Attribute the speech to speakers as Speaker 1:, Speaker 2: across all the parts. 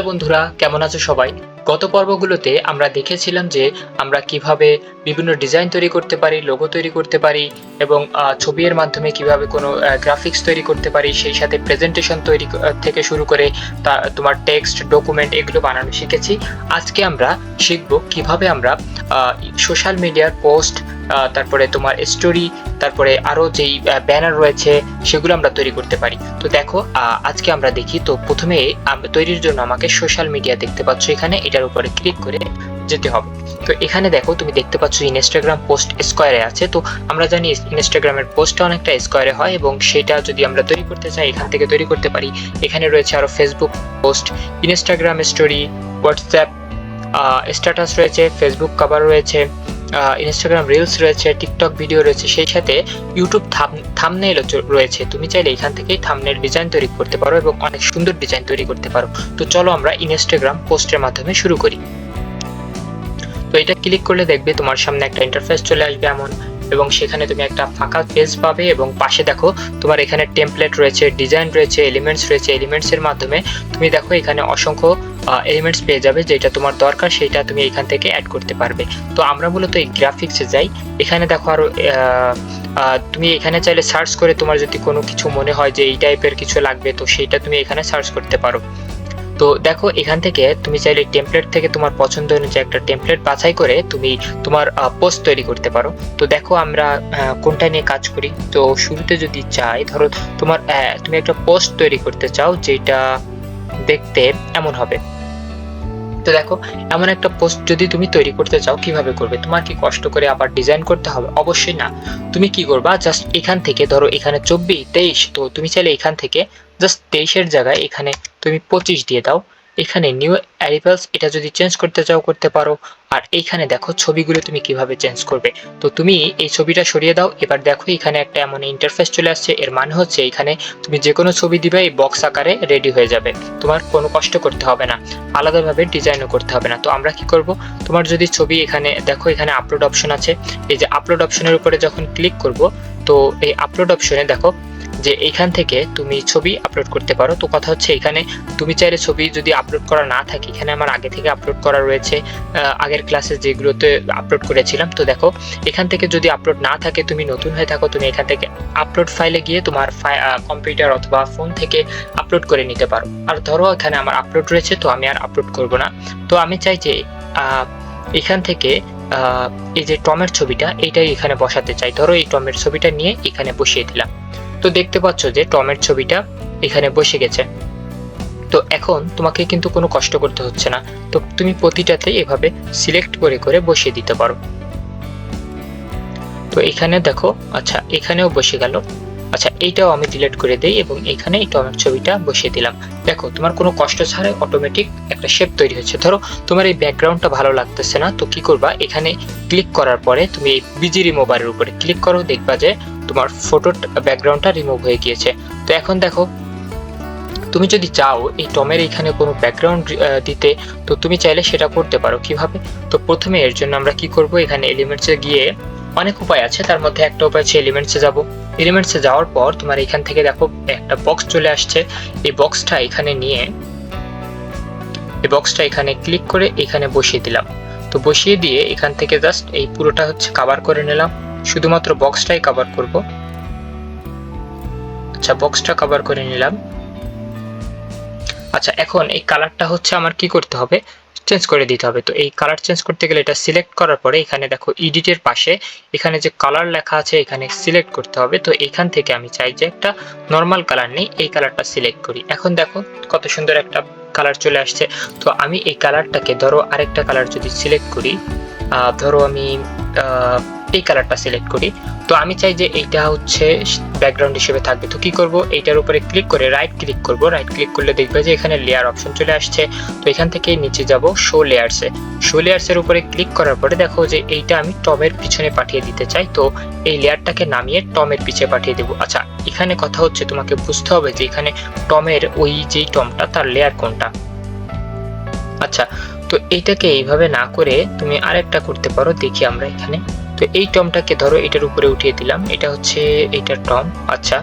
Speaker 1: Hello বন্ধুরা, কেমন আছো সবাই? গত পর্বগুলোতে আমরা দেখেছিলাম যে আমরা কীভাবে বিভিন্ন ডিজাইন তৈরি করতে পারি, লোগো তৈরি করতে পারি এবং ছবির মাধ্যমে কীভাবে কোনো গ্রাফিক্স তৈরি করতে পারি, সেই সাথে প্রেজেন্টেশন তৈরি থেকে শুরু করে তা, তোমার টেক্সট ডকুমেন্ট এগুলো বানানো শিখেছি। আজকে আমরা শিখব কীভাবে আমরা সোশ্যাল মিডিয়ার পোস্ট তারপরে তোমার স্টোরি তারপরে আরও যেই ব্যানার রয়েছে, সেগুলো আমরা তৈরি করতে পারি। তো দেখো আজকে আমরা দেখি, তো প্রথমে তৈরির জন্য আমাকে সোশ্যাল মিডিয়া দেখতে পাচ্ছ এখানে, এটার উপরে ক্লিক করে যেতে হবে। তো এখানে দেখো, তুমি দেখতে পাচ্ছ ইনস্টাগ্রাম পোস্ট স্কোয়ারে আছে। তো আমরা জানি ইনস্টাগ্রামের পোস্টটা অনেকটা স্কোয়ারে হয় এবং সেটা যদি আমরা তৈরি করতে চাই, এখান থেকে তৈরি করতে পারি। এখানে রয়েছে আরও Facebook post Instagram story WhatsApp status রয়েছে ফেসবুক কভার রয়েছে। ইনস্টাগ্রাম রিলস রয়েছে টিকটক ভিডিও রয়েছে, সেই সাথে ইউটিউব থামনেল রয়েছে। তুমি চাইলে এখান থেকেই থামনেল ডিজাইন তৈরি করতে পারো এবং অনেক সুন্দর ডিজাইন তৈরি করতে পারো। তো চলো আমরা ইনস্টাগ্রাম পোস্টের মাধ্যমে শুরু করি। তো এটা ক্লিক করলে দেখবে তোমার সামনে একটা ইন্টারফেস চলে আসবে এমন। এবং সেখানে তুমি একটা ফাঁকা পেজ পাবে এবং পাশে দেখো তোমার এখানে টেমপ্লেট রয়েছে ডিজাইন রয়েছে এলিমেন্টস রয়েছে। এলিমেন্টস এর মাধ্যমে তুমি দেখো এখানে অসংখ্য এলিমেন্টস পেয়ে যাবে। যেটা তোমার দরকার সেটা তুমি এখান থেকে অ্যাড করতে পারবে। তো আমরা মূলত এই গ্রাফিক্সে যাই। এখানে দেখো আরও আহ, আহ, তুমি এখানে চাইলে সার্চ করে তোমার যদি কোনো কিছু মনে হয় যে এই টাইপের কিছু লাগবে তো সেইটা তুমি এখানে সার্চ করতে পারো। তো দেখো, এখান থেকে তুমি চাইলে টেমপ্লেট থেকে তোমার পছন্দ অনুযায়ী একটা টেমপ্লেট বাছাই করে তুমি তোমার পোস্ট তৈরি করতে পারো। তো দেখো আমরা কোনটা নিয়ে কাজ করি। তো শুরুতে যদি চাই, ধরো তোমার তুমি একটা পোস্ট তৈরি করতে চাও যেটা দেখতে এমন হবে। তো দেখো, এমন একটা পোস্ট যদি তুমি তৈরি করতে চাও, কীভাবে করবে? তোমার কি কষ্ট করে আবার ডিজাইন করতে হবে? অবশ্যই না। তুমি কি করবা? জাস্ট এখান থেকে, ধরো এখানে চব্বিশ, তেইশ, তো তুমি চাইলে এখান থেকে জাস্ট তেইশের জায়গায় এখানে তুমি পঁচিশ দিয়ে দাও। এখানে নিউ অ্যারিভেলস এটা যদি চেঞ্জ করতে চাও, করতে পারো। আর এইখানে দেখো ছবিগুলো তুমি কীভাবে চেঞ্জ করবে। তো তুমি এই ছবিটা সরিয়ে দাও। এবার দেখো এখানে একটা এমন ইন্টারফেস চলে আসছে। এর মানে হচ্ছে এখানে তুমি যে কোনো ছবি দিবে, এই বক্স আকারে রেডি হয়ে যাবে। তোমার কোনো কষ্ট করতে হবে না। আলাদাভাবে ডিজাইনও করতে হবে না। তো আমরা কি করব? তোমার যদি ছবি এখানে, দেখো এখানে আপলোড অপশন আছে। এই যে আপলোড অপশনের উপরে যখন ক্লিক করব, তো এই আপলোড অপশনে দেখো যে এখান থেকে তুমি ছবি আপলোড করতে পারো। তো কথা হচ্ছে এখানে তুমি চাইলে ছবি যদি আপলোড করা না থাকে, এখানে আমার আগে থেকে আপলোড করা রয়েছে আগের ক্লাসে যেগুলোতে আপলোড করেছিলাম। তো দেখো, এখান থেকে যদি আপলোড না থাকে, তুমি নতুন হয়ে থাকো, তুমি এখান থেকে আপলোড ফাইলে গিয়ে তোমার কম্পিউটার অথবা ফোন থেকে আপলোড করে নিতে পারো। আর ধরো, এখানে আমার আপলোড রয়েছে, তো আমি আর আপলোড করব না। তো আমি চাই যে এখান থেকে এই যে টমের ছবিটা, এইটাই এখানে বসাতে চাই। ধরো, এই টমের ছবিটা নিয়ে এখানে বসিয়ে দিলাম। তো দেখতে পাচ্ছ যে টমের ছবিটা এখানে বসে গেছে। তো এখন তোমাকে কিন্তু কোনো কষ্ট করতে হচ্ছে না। তো তুমি প্রতিটাতে এভাবে সিলেক্ট করে করে বসিয়ে দিতে পারো। তো এখানে দেখো আচ্ছা এখানেও বসে গেল। আচ্ছা এইটাও আমি ডিলেট করে দেই এবং এখানে এই টমের ছবিটা বসিয়ে দিলাম। দেখো, তোমার কোনো কষ্ট ছাড়াই অটোমেটিক একটা শেপ তৈরি হচ্ছে। ধরো, তোমার এই ব্যাকগ্রাউন্ডটা ভালো লাগতেছে না, তো কি করবা? এখানে ক্লিক করার পরে তুমি এই বিজি রিমুভারের উপরে ক্লিক করো, দেখবা যে তোমার ফটো ব্যাকগ্রাউন্ডটা রিমুভ হয়ে গিয়েছে। তো এখন দেখো, তুমি যদি চাও এই টমের এখানে কোনো ব্যাকগ্রাউন্ড দিতে, তো তুমি চাইলে সেটা করতে পারো। কীভাবে? তো প্রথমে এর জন্য আমরা কি করব? এখানে এলিমেন্টসে গিয়ে অনেক উপায় আছে। তার মধ্যে একটা উপায় আছে এলিমেন্টসে যাব। এলিমেন্টসে যাওয়ার পর তোমার এখান থেকে দেখো, একটা বক্স চলে আসছে। এই বক্সটা এখানে নিয়ে, এই বক্সটা এখানে ক্লিক করে এখানে বসিয়ে দিলাম। তো বসিয়ে দিয়ে এখান থেকে জাস্ট এই পুরোটা হচ্ছে কভার করে নিলাম। শুধুমাত্র বক্সটাই কভার করব। আচ্ছা বক্সটা কভার করে নিলাম। আচ্ছা এখন এই কালারটা হচ্ছে আমার কি করতে হবে? চেঞ্জ করে দিতে হবে। তো এই কালার চেঞ্জ করতে গেলে এটা সিলেক্ট করার পরে এখানে দেখো এডিটের পাশে এখানে যে কালার লেখা আছে, এখানে সিলেক্ট করতে হবে। তো এখান থেকে আমি চাই যে একটা নর্মাল কালার নেই, এই কালারটা সিলেক্ট করি। এখন দেখো কত সুন্দর একটা কালার চলে আসছে। তো আমি এই কালারটাকে ধরো আরেকটা কালার যদি সিলেক্ট করি ধরো আমি এই কালারটা সিলেক্ট করি। তো আমি চাই যে এইটা হচ্ছে ব্যাকগ্রাউন্ড হিসেবে থাকবে। তো কি করব? এইটার উপরে ক্লিক করে রাইট ক্লিক করব। রাইট ক্লিক করলে দেখবে যে এখানে লেয়ার অপশন চলে আসছে। তো এখান থেকে নিচে যাব শো লেয়ারসে শো লেয়ারসের উপরে ক্লিক করার পরে দেখো যে এইটা আমি টমের পিছনে পাঠিয়ে দিতে চাই। তো এই লেয়ারটাকে নামিয়ে টমের পিছে পাঠিয়ে দেবো। আচ্ছা এখানে কথা হচ্ছে তোমাকে বুঝতে হবে যে এখানে টমের ওই যেই টমটা তার লেয়ার কোনটা? আচ্ছা তো এইটাকে এইভাবে না করে তুমি আরেকটা করতে পারো, দেখি আমরা এখানে। তো এই টমটাকে ধরো, এটার উপরে উঠিয়ে দিলাম। এটা হচ্ছে এইটার টম আচ্ছা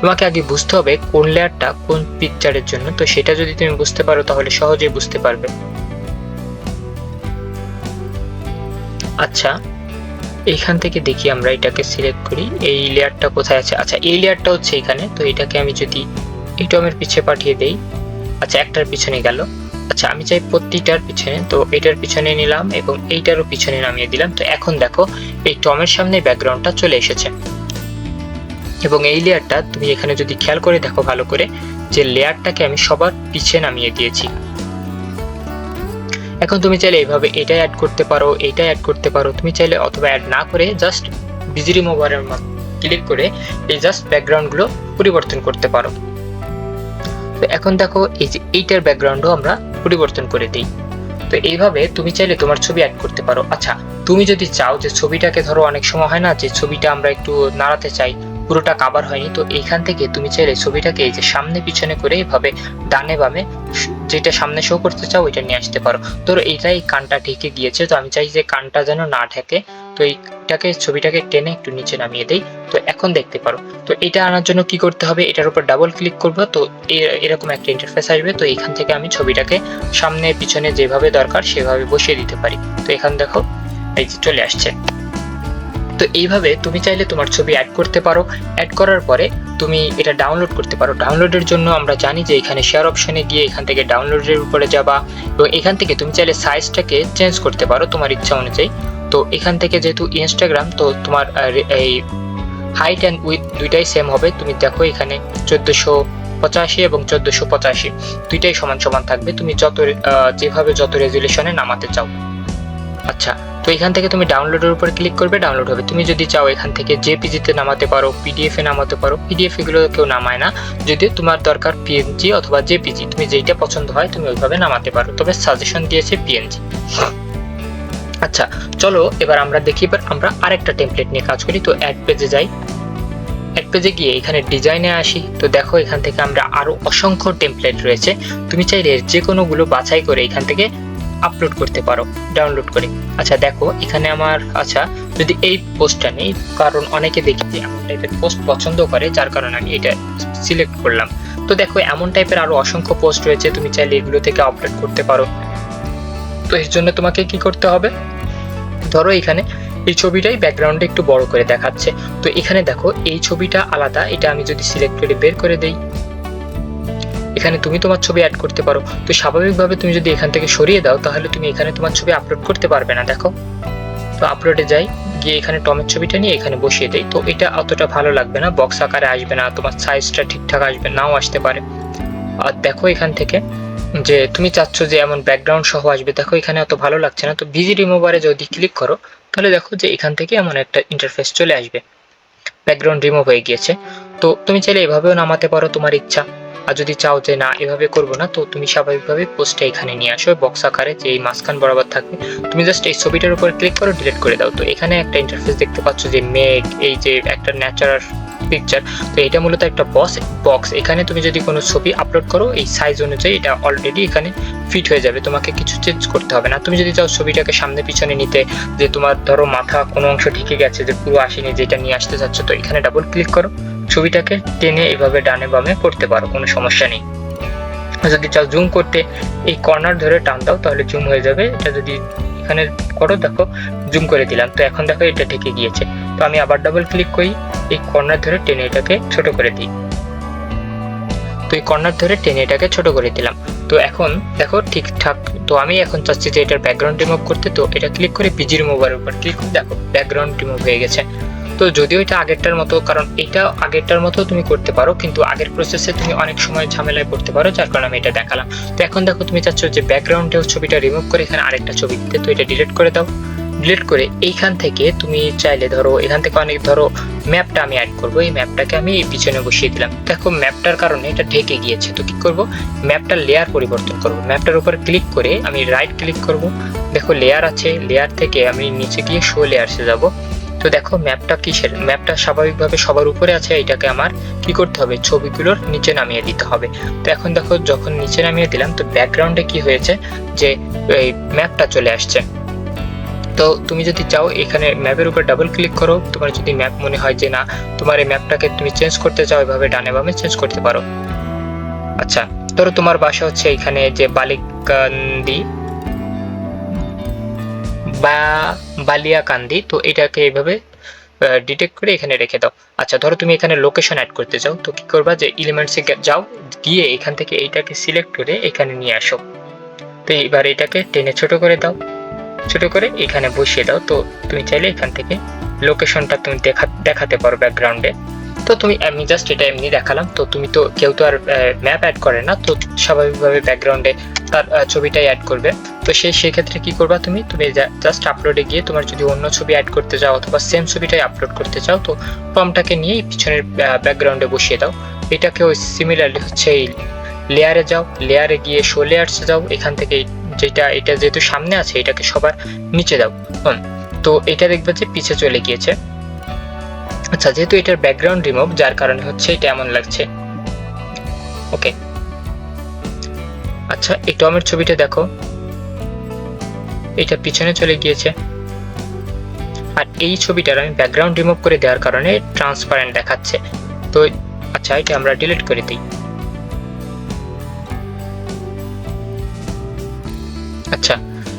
Speaker 1: তোমাকে আগে বুঝতে হবে কোন লেয়ারটা কোন পিকচারের জন্য। তো সেটা যদি তুমি বুঝতে পারো, তাহলে সহজেই বুঝতে পারবে। আচ্ছা এইখান থেকে দেখি আমরা এটাকে সিলেক্ট করি। এই লেয়ারটা কোথায় আছে? আচ্ছা এই লেয়ারটা হচ্ছে এখানে। তো এটাকে আমি যদি এই টমের পিছে পাঠিয়ে দেই। আচ্ছা একটার পিছনে গেল। আচ্ছা আমি চাই প্রতিটার পিছনে, তো এটার পিছনে নিলাম এবং এইটারও পিছনে নামিয়ে দিলাম। তো এখন দেখো, এই টমের সামনে ব্যাকগ্রাউন্ডটা চলে এসেছে। এবং এই লেয়ারটা তুমি এখানে যদি খেয়াল করে দেখো ভালো করে, যে লেয়ারটাকে আমি সবার পিছে নামিয়ে দিয়েছি। এখন তুমি চাইলে এইভাবে এটা অ্যাড করতে পারো এইটা অ্যাড করতে পারো। তুমি চাইলে অথবা অ্যাড না করে জাস্ট বিজি রিমুভারের ক্লিক করে এই জাস্ট ব্যাকগ্রাউন্ডগুলো পরিবর্তন করতে পারো। তো এখন দেখো, এই যে এইটার ব্যাকগ্রাউন্ডও আমরা পরিবর্তন করে দিই। তো এইভাবে তুমি চাইলে তোমার ছবি অ্যাড করতে পারো। আচ্ছা তুমি যদি চাও যে ছবিটাকে ধরো, অনেক সময় হয় না যে ছবিটা আমরা একটু নাড়াতে চাই, পুরোটা কাবার হয়নি, তো এইখান থেকে তুমি চাইলে ছবিটাকে এই যে সামনে পিছনে করে এভাবে ডানে বামে যেটা সামনে শো করতে চাও, ওইটা নিয়ে আসতে পারো। ধরো, এইটাই কানটা ঢেকে গিয়েছে, তো আমি চাই যে কানটা যেন না ঢেকে তো এইটাকে, ছবিটাকে টেনে একটু নিচে নামিয়ে দেই। তো এখন দেখতে পারো। তো এটা আনার জন্য কি করতে হবে? এটার উপর ডাবল ক্লিক করব। তো এরকম একটা ইন্টারফেস আসবে। তো এখান থেকে আমি ছবিটাকে সামনে, পিছনে যেভাবে দরকার সেভাবে বসিয়ে দিতে পারি। তো এখান দেখো, এই যে চলে আসছে। তো এইভাবে তুমি চাইলে তোমার ছবি অ্যাড করতে পারো। অ্যাড করার পরে তুমি এটা ডাউনলোড করতে পারো। ডাউনলোডের জন্য আমরা জানি যে এখানে শেয়ার অপশনে গিয়ে এখান থেকে ডাউনলোডের উপরে যাবা। এবং এখান থেকে তুমি চাইলে সাইজটাকে চেঞ্জ করতে পারো তোমার ইচ্ছা অনুযায়ী। তো এখান থেকে যেহেতু ইনস্টাগ্রাম তো তোমার এই হাইট অ্যান্ড উইথ দুইটাই সেম হবে। তুমি দেখো এখানে চোদ্দোশো পঁচাশি এবং চোদ্দোশো পঁচাশি, দুইটাই সমান সমান থাকবে। তুমি যত যেভাবে যত রেজুলেশনে নামাতে চাও। আচ্ছা তো এখান থেকে তুমি ডাউনলোডের উপর ক্লিক করবে ডাউনলোড হবে। তুমি যদি চাও এখান থেকে জেপিজিতে নামাতে পারো পিডিএফ নামাতে পারো পিডিএফ এগুলো কেউ নামায় না। যদি তোমার দরকার পিএনজি অথবা জেপিজি তুমি যেইটা পছন্দ হয়, তুমি ওইভাবে নামাতে পারো। তবে সাজেশন দিয়েছে পিএনজি আচ্ছা চলো এবার আমরা দেখি, এবার আমরা আরেকটা টেমপ্লেট নিয়ে কাজ করি। তো অ্যাড পেজে যাই। অ্যাড পেজে গিয়ে এখানে ডিজাইনে আসি। তো দেখো, এখান থেকে আমরা আরও অসংখ্য টেমপ্লেট রয়েছে। তুমি চাইলে যে কোনোগুলো বাছাই করে এখান থেকে আপলোড করতে পারো ডাউনলোড করে। আচ্ছা দেখো, এখানে আমার আচ্ছা যদি এই পোস্টটা নেই, কারণ অনেকে দেখি যে এমন টাইপের পোস্ট পছন্দ করে, যার কারণে আমি এটা সিলেক্ট করলাম। তো দেখো, এমন টাইপের আরও অসংখ্য পোস্ট রয়েছে, তুমি চাইলে এগুলো থেকে আপলোড করতে পারো। তো এর জন্য তোমাকে কি করতে হবে? ধরো এখানে এই ছবিটাই ব্যাকগ্রাউন্ডে একটু বড় করে দেখাচ্ছে। তো এখানে দেখো, এই ছবিটা আলাদা, এটা আমি যদি সিলেক্ট করে বের করে দেই। এখানে তুমি তোমার ছবি অ্যাড করতে পারো। তো স্বাভাবিকভাবে তুমি যদি এখান থেকে সরিয়ে দাও, তাহলে তুমি এখানে তোমার ছবি আপলোড করতে পারবে না, দেখো। তো আপলোডে যাই, গিয়ে এখানে টমের ছবিটা নিয়ে এখানে বসিয়ে দেই। তো এটা অতটা ভালো লাগবে না বক্স আকারে আসবে না, তোমার সাইজটা ঠিকঠাক আসবে, নাও আসতে পারে। আর দেখো এখান থেকে যে তুমি চাচ্ছ যে এমন ব্যাকগ্রাউন্ড সহ আসবে, দেখো এখানে অত ভালো লাগছে না, তো ভিজি রিমুভারে যদি ক্লিক করো, তাহলে দেখো যে এখান থেকে এমন একটা ইন্টারফেস চলে আসবে। ব্যাকগ্রাউন্ড রিমুভ হয়ে গিয়েছে। তো তুমি চাইলে এভাবেও নামাতে পারো তোমার ইচ্ছা। আর যদি চাও যে না, এভাবে করব না, তো তুমি স্বাভাবিকভাবে পোস্টটা এখানে নিয়ে আসো বক্স আকারে যে এই মাঝখান বরাবর থাকবে। তুমি জাস্ট এই ছবিটার উপর ক্লিক করো ডিলিট করে দাও। তো এখানে একটা ইন্টারফেস দেখতে পাচ্ছ যে মেঘ এই যে একটা ন্যাচারাল পিকচার তো এটা মূলত একটা বস বক্স এখানে তুমি যদি কোনো ছবি আপলোড করো, এই সাইজ অনুযায়ী এটা অলরেডি এখানে ফিট হয়ে যাবে। তোমাকে কিছু চেঞ্জ করতে হবে না। তুমি যদি চাও ছবিটাকে সামনে পিছনে নিতে, যে তোমার ধরো মাথা কোনো অংশ ঢেকে গেছে, যে পুরো আসেনি যেটা নিয়ে আসতে চাচ্ছ, তো এখানে ডাবল ক্লিক করো। ছবিটাকে টেনে এভাবে ডানে বামে করতে পারো, কোনো সমস্যা নেই। যদি চাও জুম করতে, এই কর্নার ধরে টান দাও, তাহলে জুম হয়ে যাবে। এটা যদি এখানে করো, দেখো জুম করে দিলাম। তো এখন দেখো এটা ঢেকে গিয়েছে। তো আমি আবার ডাবল ক্লিক করি। এই কর্নার ধরে টেনে এটাকে ছোট করে দিই। তো এই কর্নার ধরে টেনে এটাকে ছোট করে দিলাম। তো এখন দেখো ঠিকঠাক তো আমি এখন চাচ্ছি যে এটার ব্যাকগ্রাউন্ড রিমুভ করতে, তো এটা ক্লিক করে বিজি রিমুভার উপর ক্লিক করে দেখো ব্যাকগ্রাউন্ড রিমুভ হয়ে গেছে। তো যদিও এটা আগেরটার মতো, কারণ এটা আগেরটার মতো তুমি করতে পারো, কিন্তু আগের প্রসেসে তুমি অনেক সময় ঝামেলায় পড়তে পারো, যার কারণে আমি এটা দেখালাম। তো এখন দেখো তুমি চাচ্ছ যে ব্যাকগ্রাউন্ডেও ছবিটা রিমুভ করে এখানে আরেকটা ছবি দিতে, তো এটা ডিলিট করে দাও। ডিলিট করে এইখান থেকে তুমি চাইলে ধরো, এখান থেকে অনেক ধরো ম্যাপটা আমি অ্যাড করব। এই ম্যাপটাকে আমি পিছনে বসিয়ে দিলাম। দেখো ম্যাপটার কারণে এটা ঢেকে গিয়েছে। তো কি করব? ম্যাপটার লেয়ার পরিবর্তন করব। ম্যাপটার উপর ক্লিক করে আমি রাইট ক্লিক করব। দেখো লেয়ার আছে। লেয়ার থেকে আমি নিচে গিয়ে শো লেয়ারসে যাব। তো দেখো ম্যাপটা কিসের? ম্যাপটা স্বাভাবিকভাবে সবার উপরে আছে। এটাকে আমার কি করতে হবে? ছবিগুলোর নিচে নামিয়ে দিতে হবে। তো এখন দেখো যখন নিচে নামিয়ে দিলাম, তো ব্যাকগ্রাউন্ডে কি হয়েছে? যে এই ম্যাপটা চলে আসছে। তো তুমি যদি চাও, এখানে ম্যাপের উপর ডাবল ক্লিক করো। তোমার যদি ম্যাপ মনে হয় যে না, তোমার এই ম্যাপটাকে তুমি চেঞ্জ করতে চাও, এভাবে ডানে বামে চেঞ্জ করতে পারো। আচ্ছা ধরো তোমার বাসা হচ্ছে এখানে যে বালিকান্দি, বা বালিয়াকান্দি, তো এটাকে এইভাবে ডিটেক্ট করে এখানে রেখে দাও। আচ্ছা ধরো তুমি এখানে লোকেশন অ্যাড করতে চাও, তো কি করবা যে এলিমেন্টসে যাও, গিয়ে এখান থেকে এইটাকে সিলেক্ট করে এখানে নিয়ে আসো। তো এবার এটাকে টেনে ছোট করে দাও। ছোট করে এখানে বসিয়ে দাও। তো তুমি চাইলে এখান থেকে লোকেশনটা তুমি দেখা, দেখাতে পারো ব্যাকগ্রাউন্ডে তো তুমি, আমি জাস্ট এটা এমনি দেখালাম। তো তুমি তো, কেউ তো আর ম্যাপ অ্যাড করে না। তো স্বাভাবিকভাবে ব্যাকগ্রাউন্ডে তার ছবিটাই অ্যাড করবে। তো সেই সেক্ষেত্রে কি করবা তুমি? তুমি জাস্ট আপলোডে গিয়ে তোমার যদি অন্য ছবি অ্যাড করতে চাও অথবা সেম ছবিটাই আপলোড করতে চাও, তো ফর্মটাকে নিয়ে পিছনের ব্যাকগ্রাউন্ডে বসিয়ে দাও। এটাকে ওই সিমিলারলি হচ্ছে এই লেয়ারে যাও। লেয়ারে গিয়ে শো লেয়ার্সে যাও। এখান থেকে যেটা, এটা যেহেতু সামনে আছে, এটাকে সবার নিচে দাও। হুম, তো এটা দেখবে যে পিছে চলে গিয়েছে। আচ্ছা যেহেতু এটার ব্যাকগ্রাউন্ড রিমুভ যার কারণে হচ্ছে এটা এমন লাগছে। ওকে। আচ্ছা এই টমের ছবিটা দেখো। এটা পিছনে চলে গিয়েছে। আর এই ছবিটার আমি ব্যাকগ্রাউন্ড রিমুভ করে দেওয়ার কারণে ট্রান্সপারেন্ট দেখাচ্ছে। তো আচ্ছা এটা আমরা ডিলিট করে দিই।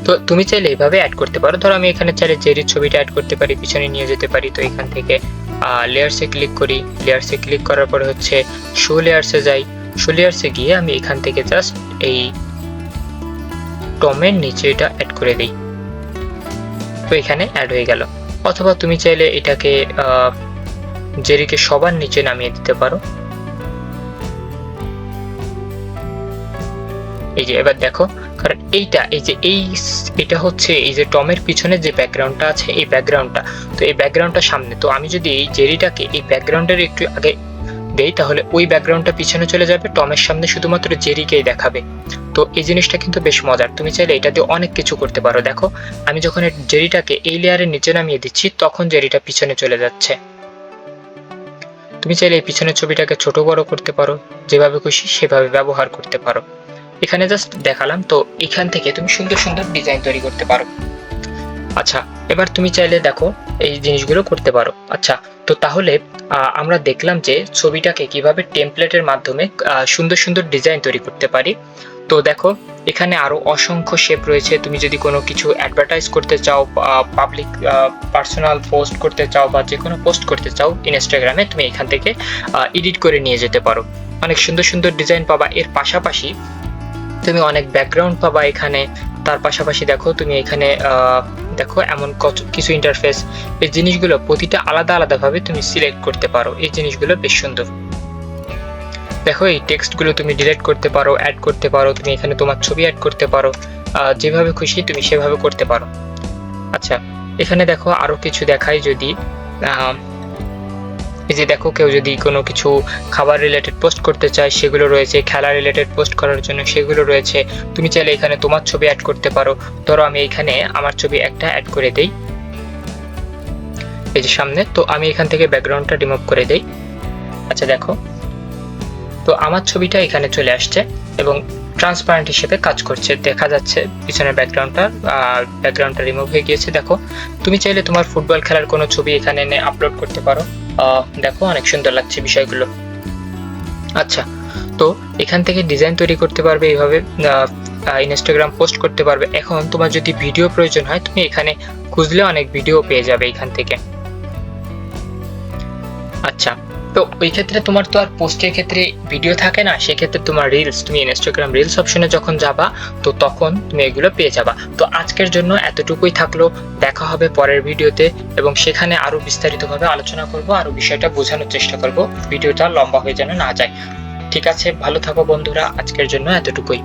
Speaker 1: তো তুমি চাইলে এইভাবে অ্যাড করতে পারো। ধরো আমি এখানে চাইলে জেরির ছবিটা অ্যাড করতে পারি, পিছনে নিয়ে যেতে পারি। তো এখান থেকে লেয়ারসে ক্লিক করি। লেয়ারসে ক্লিক করার পরে হচ্ছে শো লেয়ার্সে যাই। শো লেয়ার্সে গিয়ে আমি এখান থেকে জাস্ট এই টমের নিচে এটা অ্যাড করে দিই। তো এখানে অ্যাড হয়ে গেল। অথবা তুমি চাইলে এটাকে জেরিকে সবার নিচে নামিয়ে দিতে পারো। এই যে, এবার দেখো কারণ এইটা, এই যে এই এটা হচ্ছে এই যে টমের পিছনে যে ব্যাকগ্রাউন্ডটা আছে, এই ব্যাকগ্রাউন্ডটা। তো এই ব্যাকগ্রাউন্ডটা সামনে, তো আমি যদি এই জেরিটাকে এই ব্যাকগ্রাউন্ডের একটু আগে দেই, তাহলে ওই ব্যাকগ্রাউন্ডটা পিছনে চলে যাবে, টমের সামনে শুধুমাত্র জেরিকেই দেখাবে। তো এই জিনিসটা কিন্তু বেশ মজার। তুমি চাইলে এটা দিয়ে অনেক কিছু করতে পারো। দেখো, আমি যখন জেরিটাকে এই লেয়ারের নিচে নামিয়ে দিচ্ছি, তখন জেরিটা পিছনে চলে যাচ্ছে। তুমি চাইলে এই পিছনের ছবিটাকে ছোট বড় করতে পারো। যেভাবে খুশি সেভাবে ব্যবহার করতে পারো। এখানে জাস্ট দেখালাম, তো এখান থেকে তুমি সুন্দর সুন্দর ডিজাইন তৈরি করতে পারো। আচ্ছা এবার তুমি চাইলে দেখো এই জিনিসগুলো করতে পারো। আচ্ছা তো তাহলে আমরা দেখলাম যে ছবিটাকে কীভাবে টেমপ্লেটের মাধ্যমে সুন্দর সুন্দর ডিজাইন তৈরি করতে পারি। তো দেখো, এখানে আরও অসংখ্য শেপ রয়েছে। তুমি যদি কোনো কিছু অ্যাডভার্টাইজ করতে চাও পাবলিক পার্সোনাল পোস্ট করতে চাও বা যে কোনো পোস্ট করতে চাও ইনস্টাগ্রামে তুমি এখান থেকে এডিট করে নিয়ে যেতে পারো। অনেক সুন্দর সুন্দর ডিজাইন পাবা। এর পাশাপাশি তুমি অনেক ব্যাকগ্রাউন্ড পাবা এখানে। তার পাশাপাশি দেখো, তুমি এখানে দেখো এমন কিছু ইন্টারফেস এই জিনিসগুলো প্রতিটা আলাদা আলাদাভাবে তুমি সিলেক্ট করতে পারো। এই জিনিসগুলো বেশ সুন্দর। দেখো, এই টেক্সটগুলো তুমি ডিলিট করতে পারো অ্যাড করতে পারো, তুমি এখানে তোমার ছবি অ্যাড করতে পারো যেভাবে খুশি তুমি সেভাবে করতে পারো। আচ্ছা এখানে দেখো আরও কিছু দেখাই যদি এই যে দেখো, কেউ যদি কোনো কিছু খাবার রিলেটেড পোস্ট করতে চায়, সেগুলো রয়েছে, খেলা রিলেটেড পোস্ট করার জন্য সেগুলো রয়েছে। তুমি চাইলে এখানে তোমার ছবি অ্যাড করতে পারো। ধরো আমি এখানে আমার ছবি একটা অ্যাড করে দেই। এই যে সামনে, তো আমি এখান থেকে ব্যাকগ্রাউন্ডটা রিমুভ করে দেই। আচ্ছা দেখো। তো আমার ছবিটা এখানে চলে আসছে এবং ট্রান্সপারেন্ট হিসেবে কাজ করছে। দেখা যাচ্ছে পিছনের ব্যাকগ্রাউন্ডটা আর ব্যাকগ্রাউন্ডটা রিমুভ হয়ে গিয়েছে, দেখো। তুমি চাইলে তোমার ফুটবল খেলার কোনো ছবি এখানে এনে আপলোড করতে পারো। দেখো অনেক সুন্দর লাগছে বিষয়গুলো। আচ্ছা তো এখান থেকে ডিজাইন তৈরি করতে পারবে এইভাবে ইনস্টাগ্রাম পোস্ট করতে পারবে। এখন তোমার যদি ভিডিও প্রয়োজন হয়, তুমি এখানে খুঁজলে অনেক ভিডিও পেয়ে যাবে এখান থেকে। আচ্ছা তো ওই ক্ষেত্রে তোমার তো আর পোস্টের ক্ষেত্রে ভিডিও থাকে না, সেক্ষেত্রে তোমার রিলস তুমি ইনস্টাগ্রাম রিলস অপশনে যখন যাবা, তো তখন তুমি এগুলো পেয়ে যাবা। তো আজকের জন্য এতটুকুই থাকল, দেখা হবে পরের ভিডিওতে এবং সেখানে আরও বিস্তারিতভাবে আলোচনা করব, আরও বিষয়টা বোঝানোর চেষ্টা করব, ভিডিওটা লম্বা হয়ে যেন না যায়। ঠিক আছে, ভালো থাকো বন্ধুরা, আজকের জন্য এতটুকুই।